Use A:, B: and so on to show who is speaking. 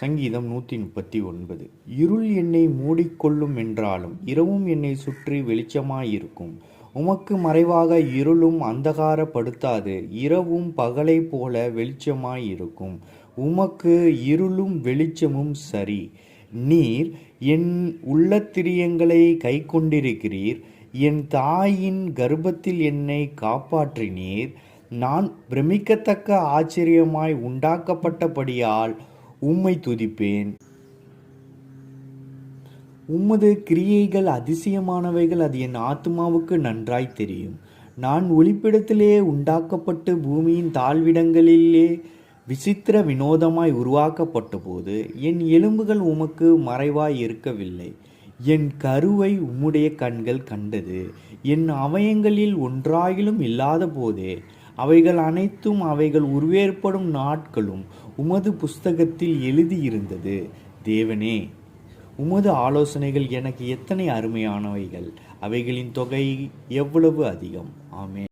A: சங்கீதம் நூற்றி முப்பத்தி ஒன்பது இருள் என்னை மூடிக்கொள்ளும் என்றாலும் இரவும் என்னை சுற்றி வெளிச்சமாயிருக்கும். உமக்கு மறைவாக இருளும் அந்தகாரப்படுத்தாது. இரவும் பகலை போல வெளிச்சமாயிருக்கும். உமக்கு இருளும் வெளிச்சமும் சரி. நீர் என் உள்ளத்திரியங்களை கை கொண்டிருக்கிறீர் என் தாயின் கர்ப்பத்தில் என்னை காப்பாற்றினீர். நான் பிரமிக்கத்தக்க ஆச்சரியமாய் உண்டாக்கப்பட்டபடியால் உம்மை துதிப்பேன். உமது கிரியைகள் அதிசயமானவைகள் அது என் ஆத்மாவுக்கு நன்றாய் தெரியும். நான் ஒளிப்பிடத்திலே உண்டாக்கப்பட்டு பூமியின் தாழ்விடங்களிலே விசித்திர வினோதமாய் உருவாக்கப்பட்ட போது என் எலும்புகள் உமக்கு மறைவாய் இருக்கவில்லை. என் கருவை உம்முடைய கண்கள் கண்டது. என் அவயங்களில் ஒன்றாயிலும் இல்லாத போதே அவைகள் அனைத்தும் அவைகள் உருவேற்படும் நாட்களும் உமது புஸ்தகத்தில் எழுதியிருந்தது. தேவனே உமது ஆலோசனைகள் எனக்கு எத்தனை அருமையானவைகள். அவைகளின் தொகை எவ்வளவு அதிகம்? ஆமே